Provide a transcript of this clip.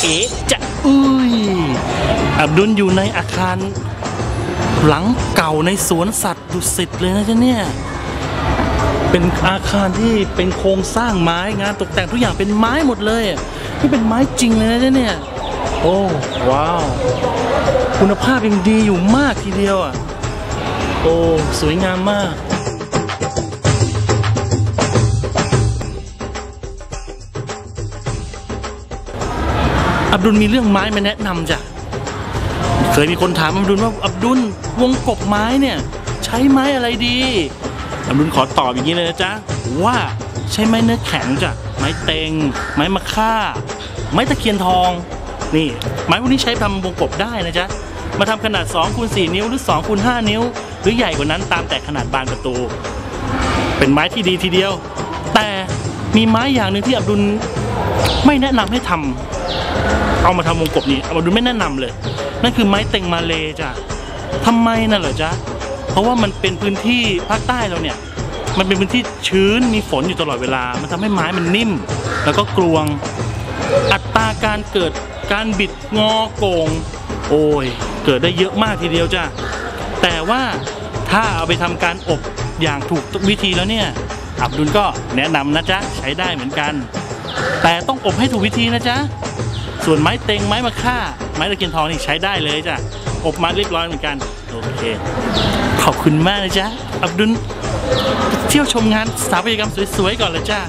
เอ๋จะอุ้ยอับดุลอยู่ในอาคาร หลังเก่าในสวนสัตว์ดุสิตเลยนะจ๊ะเนี่ยเป็นอาคารที่เป็นโครงสร้างไม้งานตกแต่งทุกอย่างเป็นไม้หมดเลยที่เป็นไม้จริงเลยนะเจ๊เนี่ย โอ้ว้าว คุณภาพยังดีอยู่มากทีเดียวอะ โอ้ สวยงามมาก อับดุลมีเรื่องไม้มาแนะนำจ้ะ เคยมีคนถามอับดุลว่าอับดุลวงกบไม้เนี่ย ใช้ไม้อะไรดี อับดุลขอตอบอย่างนี้เลยนะจ๊ะว่าใช้ไม้เนื้อแข็งจ้ะ ไม้เต็ง ไม้มะค่า ไม้ตะเคียนทอง นี่ ไม้พวกนี้ใช้ทำวงกบได้นะจ๊ะ มาทำขนาด2คูณ4นิ้วหรือ2คูณ5นิ้ว หรือใหญ่กว่านั้นตามแต่ขนาดบานประตู เป็นไม้ที่ดีทีเดียว แต่มีไม้อย่างหนึ่งที่อับดุล ไม่แนะนำให้ทำเอามาทำวงกบนี่เอามาดูไม่แนะนำเลย นั่นคือไม้เต็งมาเลจ้ะทำไมน่ะเหรอจ๊ะเพราะว่ามันเป็นพื้นที่ภาคใต้เราเนี่ย มันเป็นพื้นที่ชื้นมีฝนอยู่ตลอดเวลา มันทำให้ไม้มันนิ่ม แล้วก็กลวง อัตราการเกิดการบิดงอโกง โอ้ย เกิดได้เยอะมากทีเดียวจ้ะแต่ว่าถ้าเอาไปทำการอบอย่างถูกวิธีแล้วเนี่ย อับดุลก็แนะนำนะจ๊ะ ใช้ได้เหมือนกัน แต่ต้องอบให้ถูกวิธีนะจ๊ะ ส่วนไม้เต็งไม้มะค่า ไม้ตะเกียนทองนี่ใช้ได้เลยจ้ะ อบมาเรียบร้อยเหมือนกัน โอเค ขอบคุณมากนะจ๊ะ อับดุล เที่ยวชมงานสถาปัตยกรรมสวยๆก่อนเลยจ้า